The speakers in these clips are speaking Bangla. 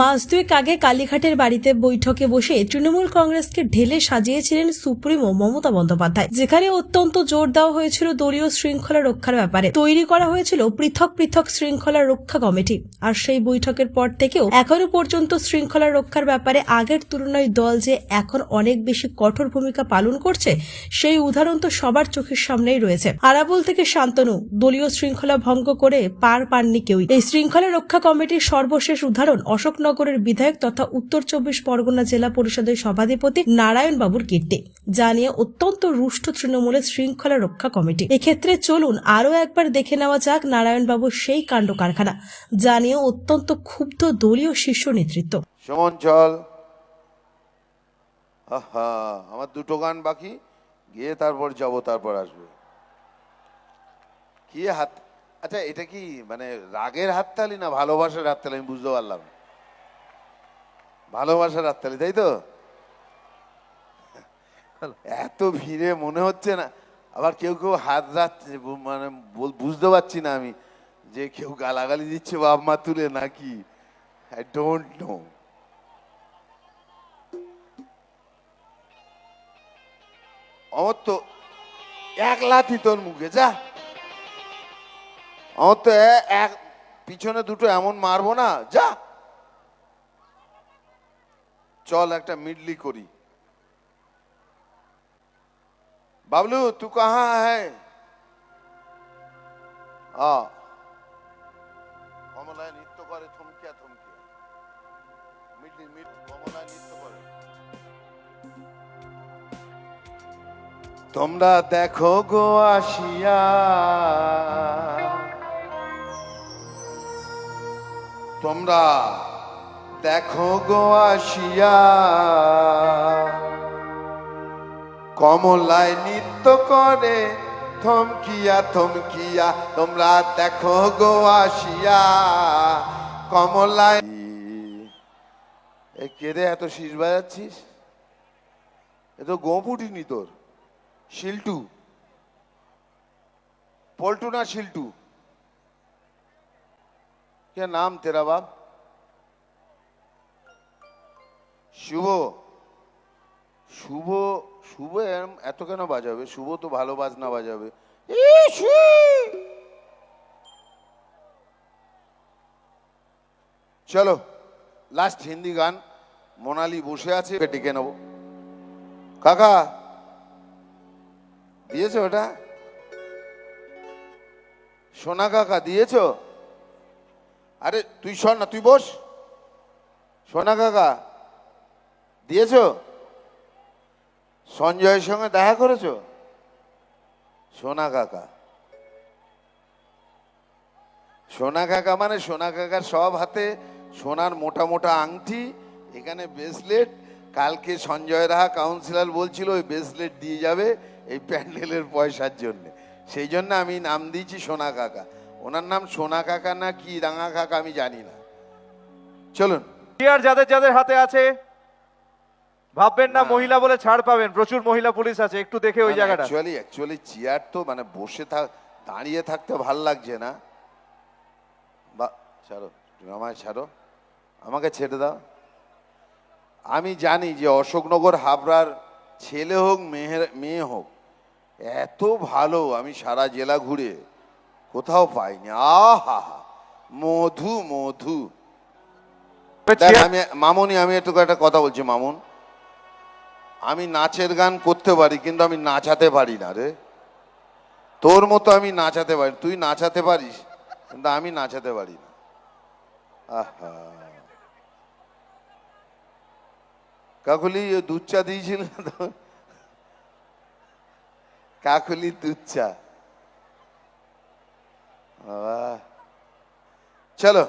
মাস দুয়েক আগে কালীঘাটের বাড়িতে বৈঠকে বসে তৃণমূল কংগ্রেসকে ঢেলে সাজিয়েছিলেন সুপ্রিমো মমতা বন্দ্যোপাধ্যায়। যেখানে অত্যন্ত জোর দেওয়া হয়েছিল দলীয় শৃঙ্খলা রক্ষার ব্যাপারে। তৈরি করা হয়েছিল পৃথক পৃথক শৃঙ্খলা রক্ষা কমিটি। আর সেই বৈঠকের পর থেকেও এখনও পর্যন্ত শৃঙ্খলা রক্ষার ব্যাপারে আগের তুলনায় দল যে এখন অনেক বেশি কঠোর ভূমিকা পালন করছে, সেই উদাহরণ তো সবার চোখের সামনেই রয়েছে। আরাবল থেকে শান্তনু, দলীয় শৃঙ্খলা ভঙ্গ করে পার পাননি কেউই। এই শৃঙ্খলা রক্ষা কমিটির সর্বশেষ উদাহরণ অশোকনগরের বিধায়ক তথা উত্তর চব্বিশ পরগনা জেলা পরিষদের সভাধিপতি নারায়ণ বাবুর কীর্তি, যা নিয়ে অত্যন্ত রুষ্ট তৃণমূলের শৃঙ্খলা রক্ষা কমিটি। এক্ষেত্রে চলুন আরও একবার দেখে নেওয়া যাক নারায়ণ বাবুর সেই কাণ্ড কারখানা, যা নিয়ে অত্যন্ত ক্ষুব্ধ দলীয় শীর্ষ নেতৃত্ব। সুমন, চল। আমার দুটো গান বাকি, গিয়ে তারপর যাব, তারপর আসবে। কি হাত আচ্ছা এটা কি মানে রাগের হাততালি না ভালোবাসার হাততালি? আমি বুঝতে পারলাম না। ভালোবাসার হাততালি তাই তো? এত ভিড়ে মনে হচ্ছে না আবার কেউ কেউ হাত রাখছে মানে বুঝতে পারছি না আমি যে কেউ গালাগালি দিচ্ছে বাপ মা তুলে নাকি। আই ডোন্ট নো আমার তো এক লাথি তোর মুখে যা। আমার তো এক পিছনে দুটো এমন মারবো না যা। চল একটা মিডলি করি। বাবলু, তু কাহা হ্যায়? আ। কমলায় নৃত্য করে, থমকিয়া থমকিয়া। মিডলি, মিড, কমলায় নৃত্য করে। তোমরা দেখো গো আসিয়া। তোমরা দেখো গো আসিয়া। কমলায় নৃত্য করে, থমকিয়া থমকিয়া, তোমরা দেখো গো আসিয়া। কমলায় কেড়ে এত শীষ বাজাচ্ছিস? এ তো গোপুটিনি তোর। শিল্টু। পল্টু না শিল্টু? কে নাম, তেরা বাপ? শুভ। শুভ শুভ এত কেন বাজাবে? শুভ তো ভালো বাজনা বাজাবে! চলো লাস্ট হিন্দি গান। মোনালি বসে আছে ডেকে নেব। কাকা, দিয়েছ ওটা সোনা কাকা, দিয়েছ? আরে, তুই শোন না, তুই বস। সোনা কাকা দিয়েছ? সঞ্জয়ের সঙ্গে দেখা করেছ? সোনা কাকা। সোনা কাকা মানে সোনা কাকার সব হাতে সোনার মোটা মোটা আংটি, এখানে ব্রেসলেট কালকে সঞ্জয় রাহা কাউন্সিলর বলছিল, ওই ব্রেসলেট দিয়ে যাবে এই প্যান্ডেলের পয়সার জন্য। সেই জন্য আমি নাম দিয়েছি সোনা কাকা। ওনার নাম সোনা কাকা না কি রাঙা কাকা আমি জানি না। চলুন। যাদের যাদের হাতে আছে ভাববেন না মহিলা বলে ছাড় পাবেন প্রচুর মহিলা পুলিশ আছে একটু দেখে ওই জায়গাটা। অ্যাকচুয়ালি অ্যাকচুয়ালি চেয়ার তো মানে বসে থাক দাঁড়িয়ে থাকতে ভালো লাগছে না। বা ছাড়ো আমায় ছাড়ো আমাকে ছেড়ে দাও। আমি জানি যে অশোকনগর হাবড়ার ছেলে হোক মেয়ের মেয়ে হোক এত ভালো আমি সারা জেলা ঘুরে কোথাও পাইনি। আহা মধু মধু। আমি মামুনি আমি একটু একটা কথা বলছি মামুন। আমি নাচের গান করতে পারি, কিন্তু আমি নাচাতে পারি না রে। তোর মতো আমি নাচাতে পারি, তুই নাচাতে পারিস, কিন্তু আমি নাচাতে পারি না। আহা। কাকুলি ও দুধ চা দিয়েছিল তো? কাকুলি দুধ চা চলো।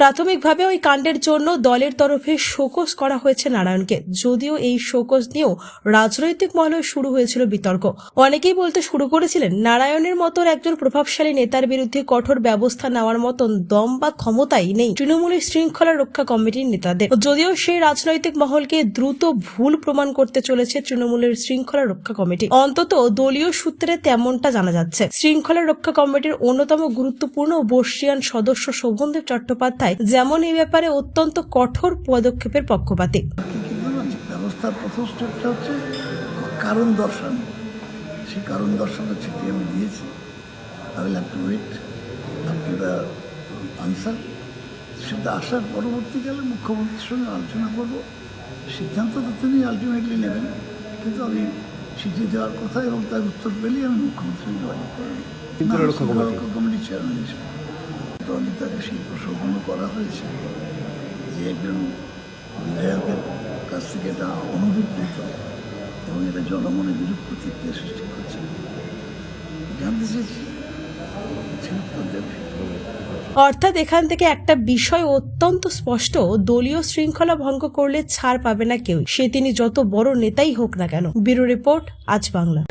প্রাথমিকভাবে ওই কাণ্ডের জন্য দলের তরফে শোকস করা হয়েছে নারায়ণকে। যদিও এই শোকস নিয়েও রাজনৈতিক মহলে শুরু হয়েছিল বিতর্ক। অনেকেই বলতে শুরু করেছিলেন, নারায়ণের মতন একজন প্রভাবশালী নেতার বিরুদ্ধে কঠোর ব্যবস্থা নেওয়ার মতন দম বা ক্ষমতাই নেই তৃণমূলের শৃঙ্খলা রক্ষা কমিটির নেতাদের। যদিও সেই রাজনৈতিক মহলকে দ্রুত ভুল প্রমাণ করতে চলেছে তৃণমূলের শৃঙ্খলা রক্ষা কমিটি। অন্তত দলীয় সূত্রে তেমনটা জানা যাচ্ছে। শৃঙ্খলা রক্ষা কমিটির অন্যতম গুরুত্বপূর্ণ বর্ষিয়ান সদস্য শোভনদেব চট্টোপাধ্যায় বন্দ্যোপাধ্যায় যেমন এই ব্যাপারে অত্যন্ত কঠোর পদক্ষেপের পক্ষপাতী। ব্যবস্থার প্রথম স্টেপটা হচ্ছে কারণ দর্শন। সেই কারণ দর্শনের চিঠি আমি দিয়েছি। I will have to wait up the answer সেটা আসার পরবর্তীকালে মুখ্যমন্ত্রীর সঙ্গে আলোচনা করব। সিদ্ধান্ত তো তিনি আলটিমেটলি নেবেন। কিন্তু আমি চিঠি দেওয়ার কথা এবং তার উত্তর পেলেই আমি মুখ্যমন্ত্রী যোগাযোগ করব কমিটির চেয়ারম্যান হিসেবে। আমি তাকে সেই প্রসঙ্গ করা হয়েছে যে একজন বিধায়কের কাছ থেকে এটা অনুভূত এবং এটা জনমনে বিরূপ প্রতিক্রিয়া সৃষ্টি করছে। জানতে চেয়েছি অর্থাৎ এখান থেকে একটা বিষয় অত্যন্ত স্পষ্ট, দলীয় শৃঙ্খলা ভঙ্গ করলে ছাড় পাবে না কেউ। সে তিনি যত বড় নেতাই হোক না কেন। ব্যুরো রিপোর্ট, আজ বাংলা।